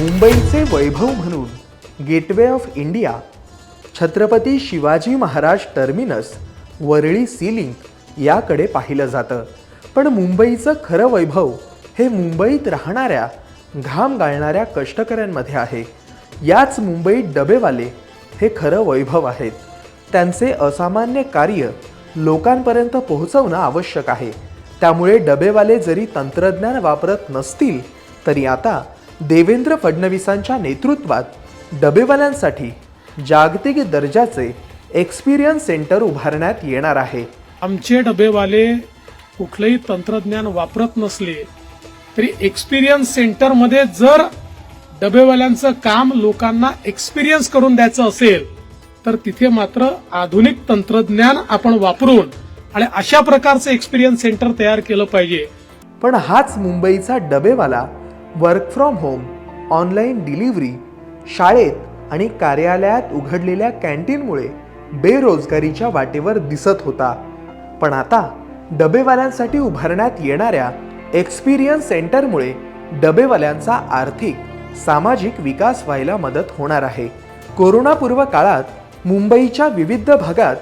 मुंबईचे वैभव म्हणून Gateway of India Chhatrapati Shivaji Maharaj terminus Worli sea link याकडे पाहिलं जातं. पण मुंबईचं खरं वैभव हे मुंबईत राहणाऱ्या घाम गाळणाऱ्या कष्टकऱ्यांमध्ये आहे. याच मुंबईत डबेवाले हे खरं वैभव आहेत. त्यांचे असामान्य कार्य लोकांपर्यंत पोहोचवणं आवश्यक आहे. त्यामुळे डबेवाले जरी तंत्रज्ञान वापरत नसतील तरी आता देवेंद्र फडणवीसांच्या नेतृत्वात डबेवाल्यांसाठी जागतिक दर्जाचे एक्सपिरियन्स सेंटर उभारण्यात येणार आहे. आमचे डबेवाले कुठलंही तंत्रज्ञान वापरत नसले तरी एक्सपिरियन्स सेंटरमध्ये जर डबेवाल्यांचं काम लोकांना एक्सपिरियन्स करून द्यायचं असेल तर तिथे मात्र आधुनिक तंत्रज्ञान आपण वापरून आणि अशा प्रकारचं एक्सपिरियन्स सेंटर तयार केलं पाहिजे. पण हाच मुंबईचा dabbawala work from home online delivery शाळेत आणि कार्यालयात उघडलेल्या कॅन्टीनमुळे बेरोजगारीच्या वाटेवर दिसत होता. पण आता डबेवाल्यांसाठी उभारण्यात येणाऱ्या एक्सपिरियन्स सेंटरमुळे डबेवाल्यांचा आर्थिक सामाजिक विकास व्हायला मदत होणार आहे. कोरोनापूर्व काळात मुंबईच्या विविध भागात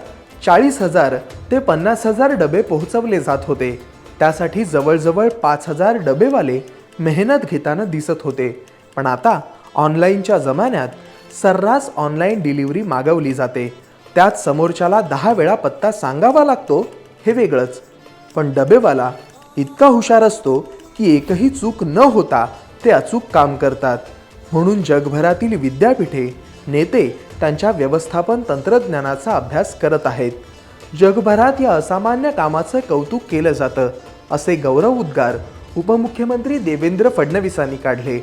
चाळीस हजार ते पन्नास हजार डबे पोहोचवले जात होते. त्यासाठी जवळजवळ पाच हजार डबेवाले मेहनत घेताना दिसत होते. पण आता ऑनलाईनच्या जमान्यात सर्रास ऑनलाईन डिलिव्हरी मागवली जाते. त्यात समोरच्याला दहा वेळा पत्ता सांगावा लागतो हे वेगळंच. पण डबेवाला इतका हुशार असतो की एकही चूक न होता ते अचूक काम करतात. म्हणून जगभरातील विद्यापीठे नेते त्यांच्या व्यवस्थापन तंत्रज्ञानाचा अभ्यास करत आहेत. जगभरात या असामान्य कामाचं कौतुक केलं जातं असे गौरव उद्गार उपमुख्यमंत्री देवेंद्र फडणवीसांनी काढले.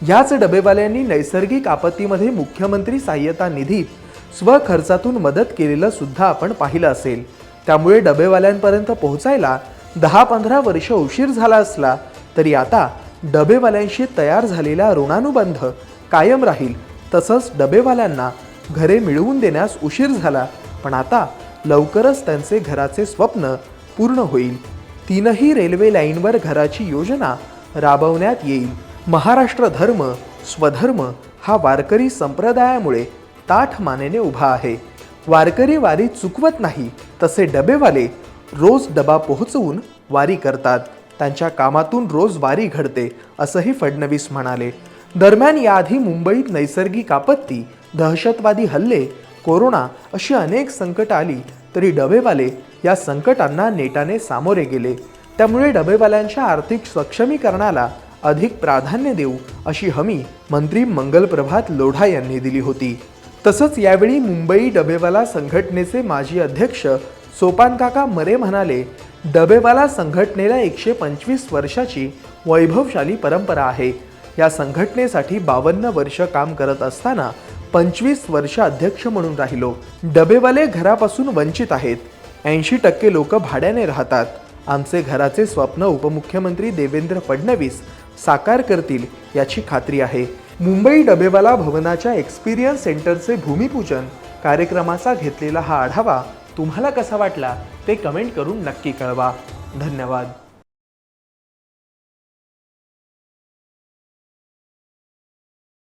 ह्याच डबेवाल्यांनी नैसर्गिक आपत्तीमध्ये मुख्यमंत्री सहाय्यता निधीत स्वखर्चातून मदत केलेलं सुद्धा आपण पाहिलं असेल. त्यामुळे डबेवाल्यांपर्यंत पोहोचायला दहा पंधरा वर्ष उशीर झाला असला तरी आता डबेवाल्यांशी तयार झालेला ऋणानुबंध कायम राहील. तसंच डबेवाल्यांना घरे मिळवून देण्यास उशीर झाला पण आता लवकरच त्यांचे घराचे स्वप्न पूर्ण होईल. तीनही रेल्वे लाईनवर घराची योजना राबवण्यात येईल. महाराष्ट्र धर्म स्वधर्म हा वारकरी संप्रदायामुळे ताठ मानेने उभा आहे. वारकरी वारी चुकवत नाही तसे डबेवाले रोज डबा पोहोचवून वारी करतात. त्यांच्या कामातून रोज वारी घडते असंही फडणवीस म्हणाले. दरम्यान याआधी मुंबईत नैसर्गिक आपत्ती दहशतवादी हल्ले कोरोना अशी अनेक संकट आली तरी डबेवाले या संकटांना नेटाने सामोरे गेले. त्यामुळे डबेवाल्यांच्या आर्थिक सक्षमीकरणाला अधिक प्राधान्य देऊ अशी हमी मंत्री मंगलप्रभात लोढा यांनी दिली होती. तसंच यावेळी मुंबई डबेवाला संघटनेचे माजी अध्यक्ष सोपानकाका मरे म्हणाले डबेवाला संघटनेला एकशे पंचवीस वर्षाची वैभवशाली परंपरा आहे. या संघटनेसाठी बावन्न वर्ष काम करत असताना पंचवीस वर्ष अध्यक्ष म्हणून राहिलो. डबेवाले घरापासून वंचित आहेत. ऐंशी टक्के लोक भाड्याने राहतात. आमचे घराचे स्वप्न उपमुख्यमंत्री देवेंद्र फडणवीस साकार करतील याची खात्री आहे. मुंबई डबेवाला भवनाच्या एक्सपिरियन्स सेंटरचे भूमिपूजन कार्यक्रमाचा घेतलेला हा आढावा तुम्हाला कसा वाटला ते कमेंट करून नक्की कळवा. धन्यवाद.